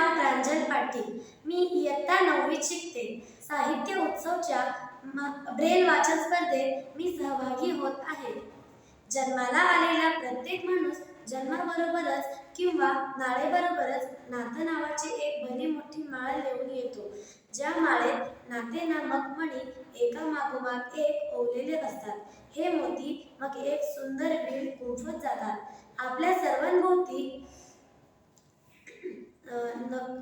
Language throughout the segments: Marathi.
नाव प्रांजल पाटील. मी इयत्ता नववीत शिकते. साहित्य उत्सवच्या म- ब्रेल वाचन स्पर्धेत मी सहभागी होत आहे. जन्माला आलेला प्रत्येक माणूस जन्माबरोबरच किंवा नाळेबरोबरच नातं नावाची एक भली मोठी माळ घेऊन येतो. ज्या माळेत नाते नामक मणी एका मागोमाग एक ओवलेले असतात. हे मोती मग एक सुंदर बीड गुंफत जातात. आपल्या सर्वांभोवती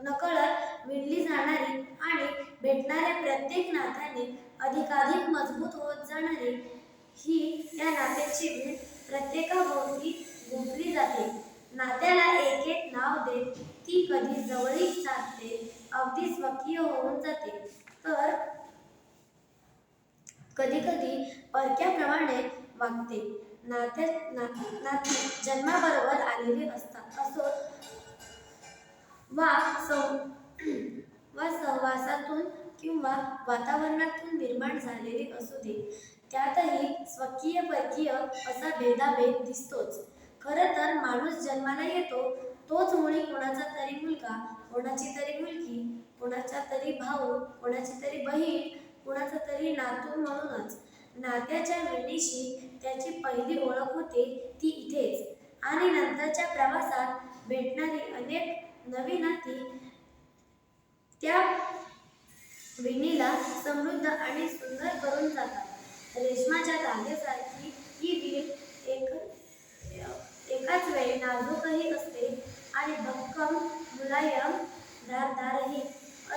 नकळत विणली जाणारी आणि भेटणाऱ्या प्रत्येक नात्याने अधिकाधिक मजबूत होत जाणारी ही या नात्याची वीण प्रत्येकाभोवती गुंफली जाते. नात्याला एक एक नाव देत ती कधी जवळीक साधते अगदी स्वकीय होऊन जाते. तर कधी कधी परक्याप्रमाणे वागते. नात्या ना- नाती जन्माबरोबर आलेली असतात. वा सं वा सहवासातून किंवा वातावरणातून निर्माण झालेली असू दे. त्यातही स्वकीय परकीय असा भेदाभेद दिसतोच. खरं तर माणूस जन्माला येतो तोच मुळी कोणाचा तरी मुलगा कोणाची तरी मुलगी कोणाचा तरी भाऊ कोणाची तरी बहीण कोणाचा तरी नातू म्हणूनच. नात्याच्या वेळीशी त्याची पहिली ओळख होते ती इथेच. आणि नंतरच्या प्रवासात भेटणारी अनेक नवीन आती त्या विणीला समृद्ध आणि सुंदर करून जातात. रेशमाच्या धाग्यासारखी ही वीण एक एकाच वेळी नाजूकही असते आणि भक्कम मुलायम धारधारही.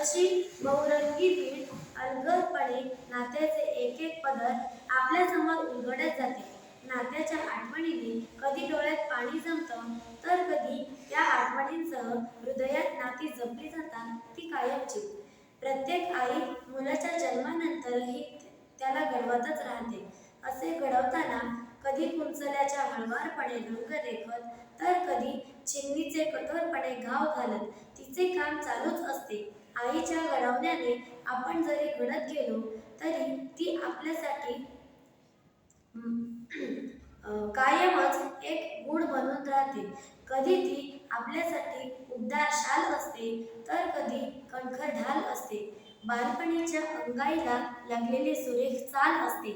अशी बहुरंगी वीण अलगदपणे नात्याचे एक एक पदर आपल्यासमोर उलगडत जाते. नात्याच्या आठवणीने कधी डोळ्यात पाणी जमतं तर कधी त्या आठवणींसह हृदयात जातात ती कायमची प्रत्येक आई मुलाच्या जन्मानंतरही त्याला घडवतच राहते. असे घडवताना कधी कुंचल्याच्या हळवारपणे रंग रेखत तर कधी चिमणीचे कठोरपणे घाव घालत तिचे काम चालूच असते. आईच्या घडवण्याने आपण जरी घडत गेलो तरी ती आपल्यासाठी कायमच एक गुण बनून राहते. कधी ती आपल्यासाठी उबदार असते तर कधी कणखर ढाल असते. बालपणीच्या अंगाईला लागलेले सुरेख चाल असते.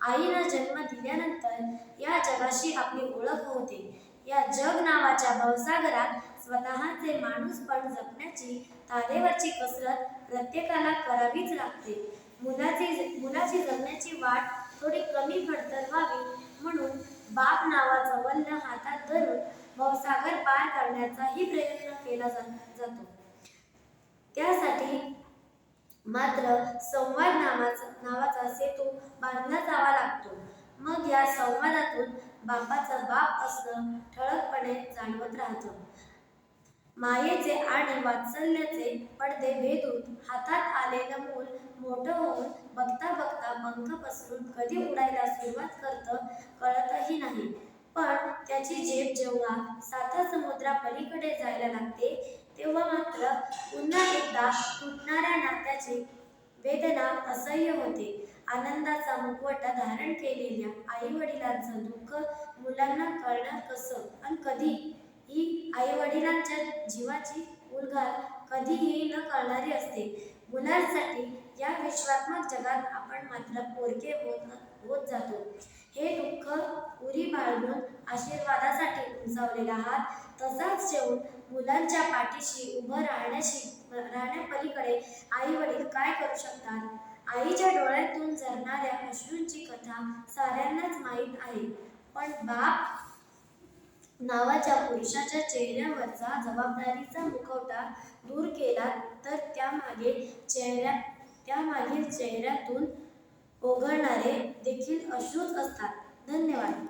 आईला जन्म दिल्यानंतर या जगाशी आपली ओळख होते. या जग नावाच्या भवसागरात स्वतःचे माणूसपण जपण्याची तारेवरची कसरत प्रत्येकाला करावीच लागते. मुलाची मुलाची जगण्याची वाट थोडी कमी खडतर व्हावी म्हणून बाप नावाचं वल्ल हातात धरून भवसागर पार करण्याचाही प्रयत्न केला जा- जातो. त्यासाठी मात्र संवाद नावाचा नावाचा सेतू बांधला जावा लागतो. मग या संवादातून बापाचं बाप असणं ठळकपणे जाणवत राहतं. मायेचे आणि वात्सल्याचे पडदे भेदून हातात आलेलं मूल मोठं होऊन बघता बघता पंख पसरून कधी उडायला सुरुवात करतं कळतही नाही. पण त्याची झेप जेव्हा साता समुद्रापलीकडे जायला लागते तेव्हा मात्र पुन्हा एकदा तुटणाऱ्या नात्याची वेदना असह्य होते. आनंदाचा मुखवटा धारण केलेल्या आई वडिलांचं दुःख मुलांना कळणार कसं? आणि कधी? ही आई वडिलांच्या जीवाची उलगार कधीही न कळणारी असते. मुलांसाठी या विश्वात्मक जगात आपण मात्र पोरके होत होत जातो. हे दुःख उरी बाळगून आशीर्वादासाठी उंचावलेला हात तसाच ठेवून मुलांच्या पाठीशी उभं राहण्याशी राहण्यापलीकडे आई वडील काय करू शकतात? आईच्या डोळ्यातून झरणाऱ्या अश्रूंची कथा साऱ्यांनाच माहीत आहे. पण बाप नावाच्या पुरुषाच्या चेहऱ्यावरचा जबाबदारीचा मुखवटा दूर केला तर त्यामागे चेहऱ्या त्यामागील चेहऱ्यातून ओघळणारे देखील अश्रूच असतात. धन्यवाद.